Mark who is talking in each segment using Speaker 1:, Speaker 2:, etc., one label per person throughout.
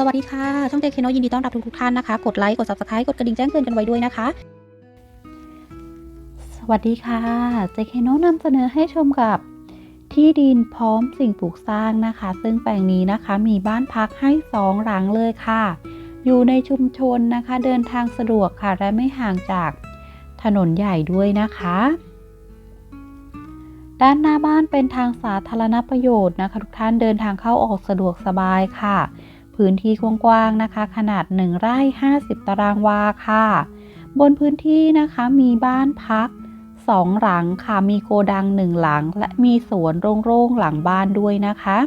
Speaker 1: สวัสดีค่ะ ช่องเจคเคโนยินดีต้อนรับทุกทุกท่านนะคะ กดไลค์ กด subscribe กดกระดิ่งแจ้งเตือนกันไว้ด้วยนะคะ
Speaker 2: สวัสดีค่ะ เจคเคโนนำเสนอให้ชมกับที่ดินพร้อมสิ่งปลูกสร้างนะคะ ซึ่งแปลงนี้นะคะมีบ้านพักให้สองหลังเลยค่ะ อยู่ในชุมชนนะคะ เดินทางสะดวกค่ะ และไม่ห่างจากถนนใหญ่ด้วยนะคะ ด้านหน้าบ้านเป็นทางสาธารณประโยชน์นะคะ ทุกท่านเดินทางเข้าออกสะดวกสบายค่ะ พื้นที่กว้างๆนะคะ ขนาด 1 ไร่ 50 ตารางวาค่ะ บนพื้นที่นะคะมีบ้านพัก 2 หลังค่ะ มีโกดัง 1 หลัง และมีสวนโล่งๆหลังบ้านด้วยนะคะ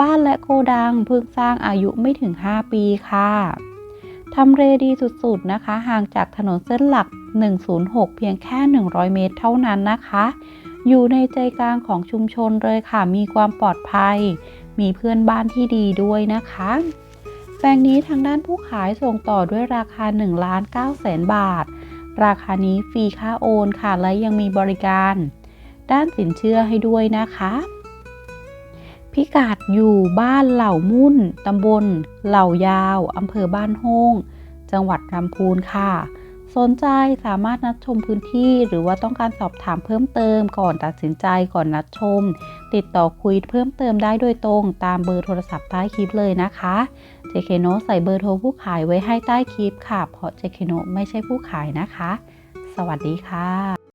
Speaker 2: บ้านและโกดังเพิ่งสร้างอายุไม่ถึง 5 ปีค่ะทำเลดีสุดๆนะคะ ห่างจากถนนเส้นหลัก 106 เพียงแค่ 100 เมตรเท่านั้นนะคะ อยู่ในใจกลางของชุมชนเลยค่ะ มีความปลอดภัย มีเพื่อนบ้านที่ดีด้วยนะคะ แปลงนี้ทางด้านผู้ขายส่งต่อด้วยราคา1ล้าน9แสนบาท ราคานี้ฟรีค่าโอนค่ะและยังมีบริการ ด้านสินเชื่อให้ด้วยนะคะ พิกัดอยู่บ้านเหล่ามุ่นตำบล เหล่ายาวอำเภอบ้านโฮงจังหวัดลำพูนค่ะ สนใจสามารถนัดชมพื้นที่ หรือว่าต้องการสอบถามเพิ่มเติมก่อนตัดสินใจก่อนนัดชม ติดต่อคุยเพิ่มเติมได้โดยตรงตามเบอร์โทรศัพท์ใต้คลิปเลยนะคะเจเคโนใส่เบอร์โทรผู้ขายไว้ให้ใต้คลิปค่ะ เพราะเจเคโนไม่ใช่ผู้ขายนะคะ สวัสดีค่ะ